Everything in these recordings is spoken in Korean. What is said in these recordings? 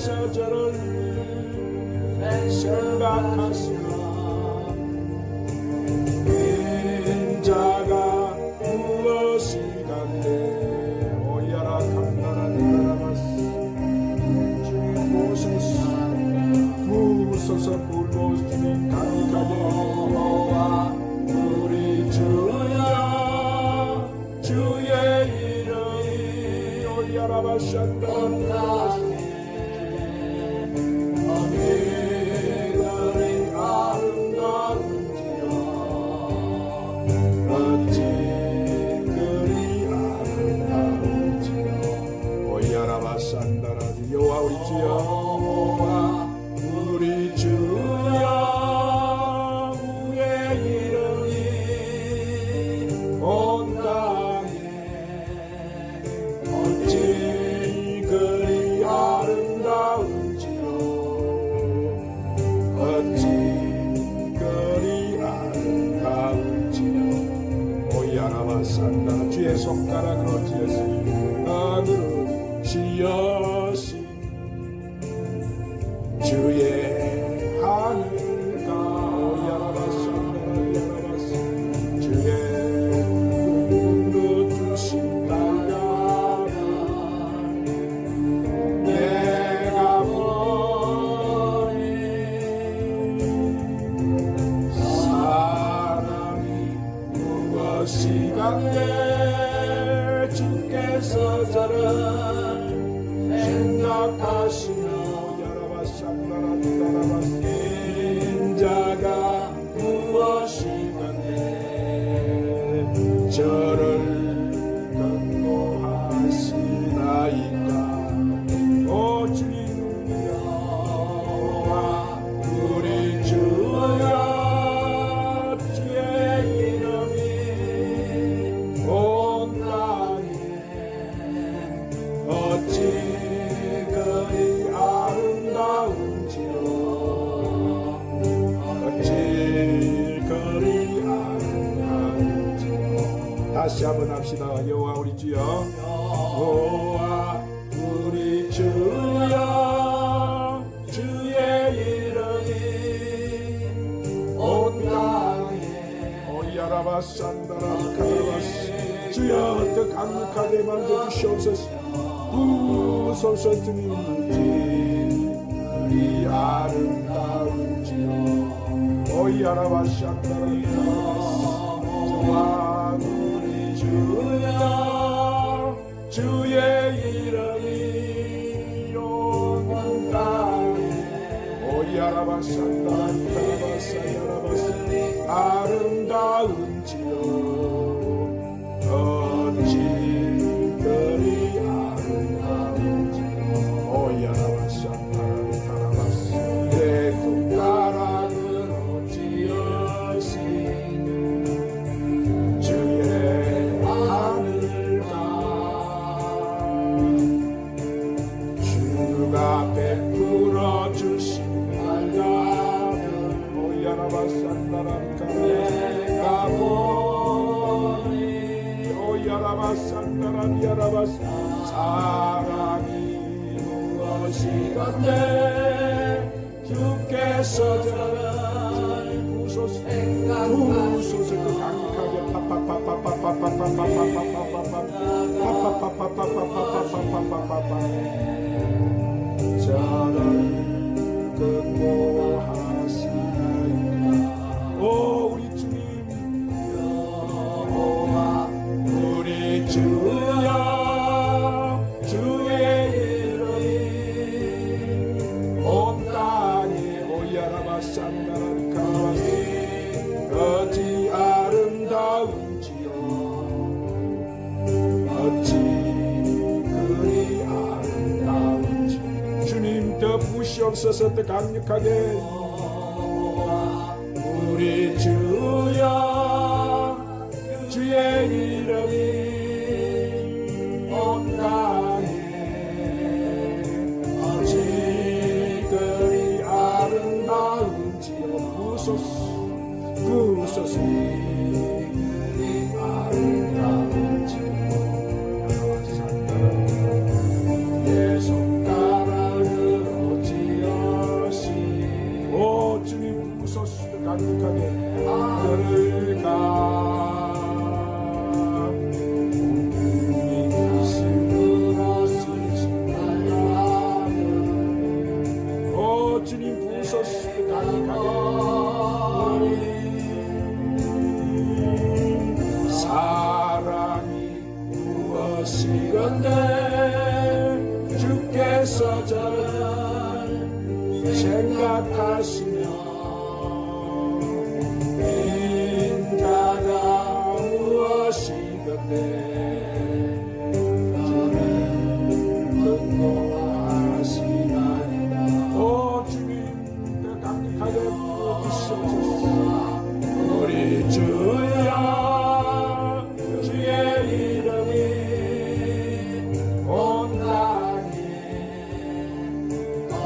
사절을 생각하시라. 인자가 무엇이간데 오야라 강단한 주님 보소서. 구소서 불모시니 강가보와 우리 주야 주의 이름이 오야라 바셨다 다시 한번 합시다. 여호와 우리 주여. 여호와 우리 주여. 주의 이름이 온 땅에 오야라바 산다라카라바스 주여 더 강력하게 만들어 주시옵소서. 무소서 드리는지 우리 아름다운 주여. 오야라바 산다라카라바스 주야 주의 이름이 영원 땅에 오야라바산다. 야라바사 아름다운 Jalan kebohongan ससत कान्य खगे 주님 부서시고 가득하게 사랑이 무엇이건데 주께서 저를 생각하시네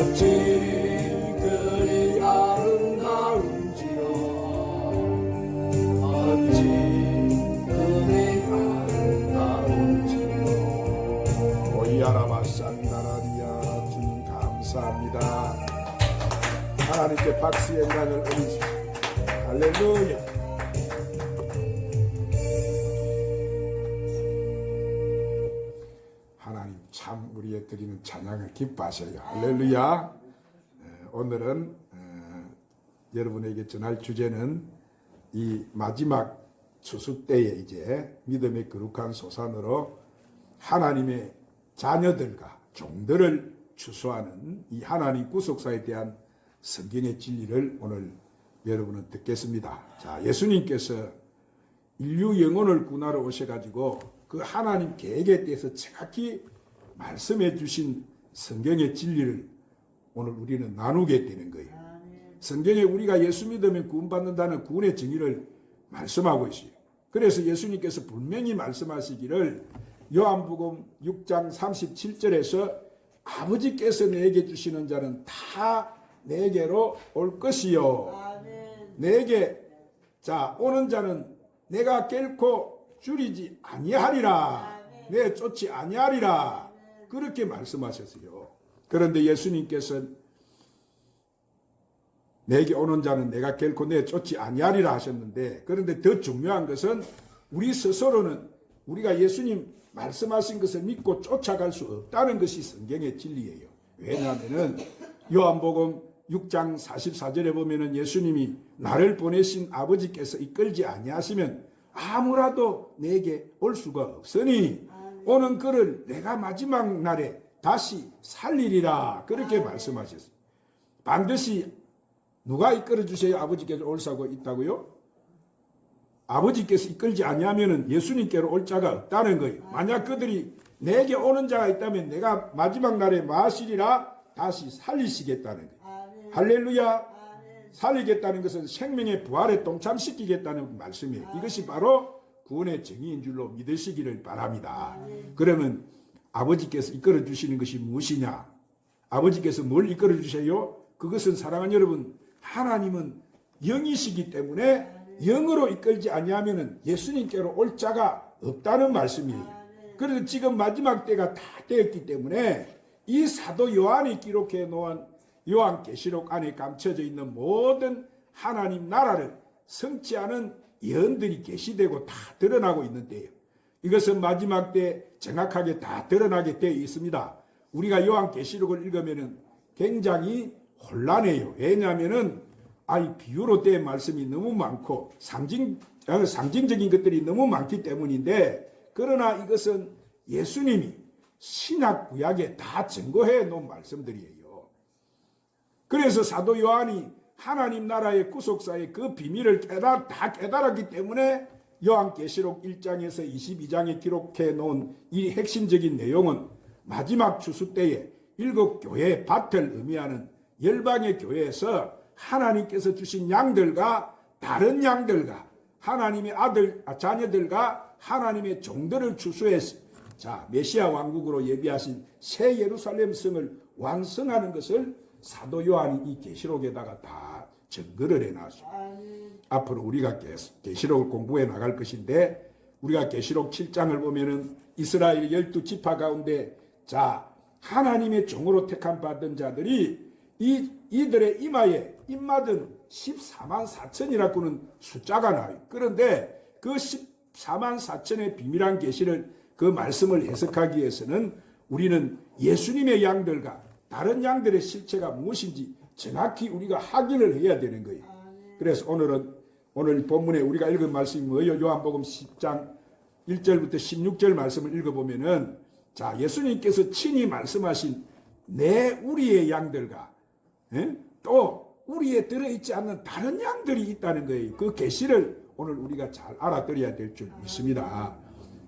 어찌 그리 아름다운지요 어찌 그리 아름다운지요 오이아라마 산나라리아 주님 감사합니다. 하나님께 박수의 양을 올리십시오. 할렐루야. 하나님 참 우리의 드리는 찬양을 기뻐하셔요. 할렐루야. 에, 오늘은 에, 여러분에게 전할 주제는 이 마지막 추수 때에 이제 믿음의 거룩한 소산으로 하나님의 자녀들과 종들을 추수하는 이 하나님 구속사에 대한 성경의 진리를 오늘 여러분은 듣겠습니다. 자, 예수님께서 인류 영혼을 구하러 오셔가지고 그 하나님 계획에 대해서 정확히 말씀해 주신 성경의 진리를 오늘 우리는 나누게 되는 거예요. 성경에 우리가 예수 믿으면 구원받는다는 구원의 정의를 말씀하고 있어요. 그래서 예수님께서 분명히 말씀하시기를 요한복음 6장 37절에서 아버지께서 내게 주시는 자는 다 내게로 올 것이요. 내게 자 오는 자는 내가 결코 줄이지 아니하리라. 내 쫓지 아니하리라. 그렇게 말씀하셨어요. 그런데 예수님께서 내게 오는 자는 내가 결코 내 쫓지 아니하리라 하셨는데 그런데 더 중요한 것은 우리 스스로는 우리가 예수님 말씀하신 것을 믿고 쫓아갈 수 없다는 것이 성경의 진리예요. 왜냐하면은 요한복음 6장 44절에 보면은 예수님이 나를 보내신 아버지께서 이끌지 아니하시면 아무라도 내게 올 수가 없으니 오는 그를 내가 마지막 날에 다시 살리리라 그렇게 말씀하셨어요. 반드시 누가 이끌어 주셔야 아버지께서 올 사고 있다고요? 아버지께서 이끌지 아니하면은 예수님께로 올 자가 없다는 거예요. 만약 그들이 내게 오는 자가 있다면 내가 마지막 날에 마시리라 다시 살리시겠다는 거예요. 할렐루야. 살리겠다는 것은 생명의 부활에 동참시키겠다는 말씀이에요. 이것이 바로 구원의 정의인 줄로 믿으시기를 바랍니다. 그러면 아버지께서 이끌어 주시는 것이 무엇이냐? 아버지께서 뭘 이끌어 주세요? 그것은 사랑하는 여러분, 하나님은 영이시기 때문에 영으로 이끌지 아니하면은 예수님께로 올 자가 없다는 말씀이에요. 그래서 지금 마지막 때가 다 되었기 때문에 이 사도 요한이 기록해 놓은 요한계시록 안에 감춰져 있는 모든 하나님 나라를 성취하는 예언들이 계시되고 다 드러나고 있는 때예요. 이것은 마지막 때 정확하게 다 드러나게 되어 있습니다. 우리가 요한 계시록을 읽으면은 굉장히 혼란해요. 왜냐하면은 아이 비유로 된 말씀이 너무 많고 상징 어, 상징적인 것들이 너무 많기 때문인데 그러나 이것은 예수님이 신약 구약에 다 증거해 놓은 말씀들이에요. 그래서 사도 요한이 하나님 나라의 구속사의 그 비밀을 깨달, 다 깨달았기 때문에 요한계시록 1장에서 22장에 기록해 놓은 이 핵심적인 내용은 마지막 추수 때에 일곱 교회 밭을 의미하는 열방의 교회에서 하나님께서 주신 양들과 다른 양들과 하나님의 아들, 아, 자녀들과 하나님의 종들을 추수해서 자, 메시아 왕국으로 예비하신 새 예루살렘 성을 완성하는 것을 사도 요한이 이 계시록에다가 다 증거를 해놨어요. 앞으로 우리가 계시록을 공부해 나갈 것인데 우리가 계시록 7장을 보면은 이스라엘 열두 지파 가운데 자 하나님의 종으로 택함 받은 자들이 이 이들의 이마에 입맞은 14만 4천이라고는 숫자가 나요. 그런데 그 14만 4천의 비밀한 계시를 그 말씀을 해석하기 위해서는 우리는 예수님의 양들과 다른 양들의 실체가 무엇인지 정확히 우리가 확인을 해야 되는 거예요. 그래서 오늘은 오늘 본문에 우리가 읽은 말씀이 뭐예요? 요한복음 10장 1절부터 16절 말씀을 읽어보면은 자 예수님께서 친히 말씀하신 내 우리의 양들과 예? 또 우리에 들어있지 않는 다른 양들이 있다는 거예요. 그 계시를 오늘 우리가 잘 알아들어야 될 줄 믿습니다.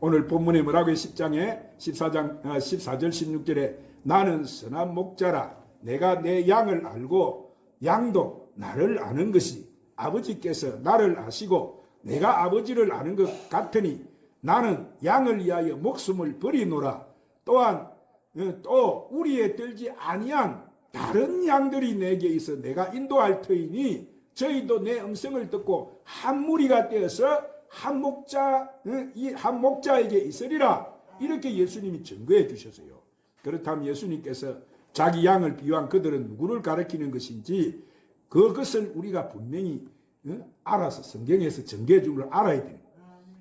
오늘 본문에 뭐라고 해 10장에 14장 14절 16절에 나는 선한 목자라. 내가 내 양을 알고 양도 나를 아는 것이 아버지께서 나를 아시고 내가 아버지를 아는 것 같으니 나는 양을 위하여 목숨을 버리노라. 또한 어, 또 우리에 들지 아니한 다른 양들이 내게 있어 내가 인도할 터이니 저희도 내 음성을 듣고 한 무리가 되어서 한 목자 어, 이한 목자에게 있으리라. 이렇게 예수님이 증거해 주셨어요. 그렇다면 예수님께서 자기 양을 비유한 그들은 누구를 가리키는 것인지 그것을 우리가 분명히 어? 알아서 성경에서 전개해 준걸 알아야 됩니다.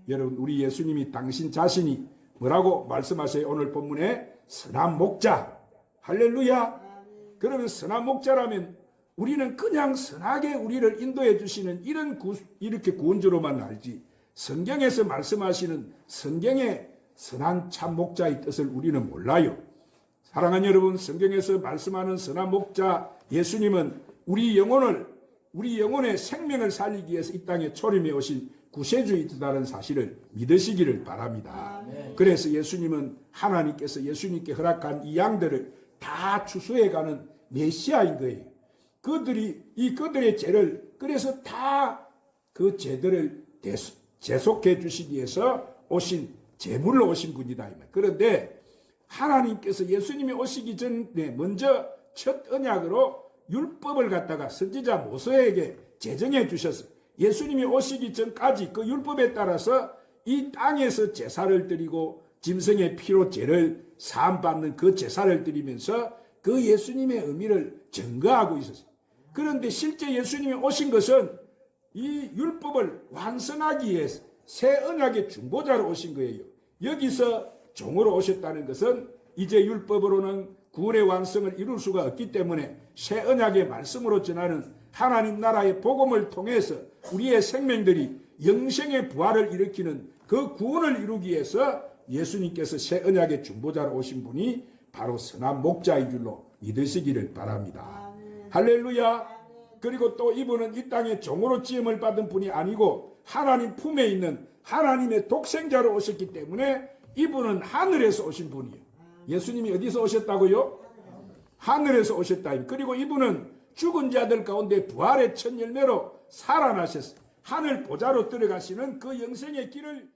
여러분 우리 예수님이 당신 자신이 뭐라고 말씀하세요? 오늘 본문에 선한 목자 할렐루야 그러면 선한 목자라면 우리는 그냥 선하게 우리를 인도해 주시는 이런 구, 이렇게 구원주로만 알지 성경에서 말씀하시는 성경의 선한 참 목자의 뜻을 우리는 몰라요. 사랑하는 여러분, 성경에서 말씀하는 선한 목자 예수님은 우리 영혼을 우리 영혼의 생명을 살리기 위해서 이 땅에 초림해 오신 구세주이다는 사실을 믿으시기를 바랍니다. 그래서 예수님은 하나님께서 예수님께 허락한 이 양들을 다 추수해 가는 메시아인 거예요. 그들이 이 그들의 죄를 그래서 다 그 죄들을 대수- 제속해 주시기 위해서 오신 제물로 오신 분이다. 그런데 하나님께서 예수님이 오시기 전에 먼저 첫 언약으로 율법을 갖다가 선지자 모세에게 제정해 주셨어요. 예수님이 오시기 전까지 그 율법에 따라서 이 땅에서 제사를 드리고 짐승의 피로 죄를 사함받는 그 제사를 드리면서 그 예수님의 의미를 증거하고 있었어요. 그런데 실제 예수님이 오신 것은 이 율법을 완성하기 위해서 새 언약의 중보자로 오신 거예요. 여기서 종으로 오셨다는 것은 이제 율법으로는 구원의 완성을 이룰 수가 없기 때문에 새 언약의 말씀으로 전하는 하나님 나라의 복음을 통해서 우리의 생명들이 영생의 부활을 일으키는 그 구원을 이루기 위해서 예수님께서 새 언약의 중보자로 오신 분이 바로 선한 목자인 줄로 믿으시기를 바랍니다. 할렐루야. 그리고 또 이분은 이 땅에 종으로 지음을 받은 분이 아니고 하나님 품에 있는 하나님의 독생자로 오셨기 때문에 이분은 하늘에서 오신 분이에요. 예수님이 어디서 오셨다고요? 하늘에서 오셨다. 그리고 이분은 죽은 자들 가운데 부활의 첫 열매로 살아나셨어요. 하늘 보좌로 들어가시는 그 영생의 길을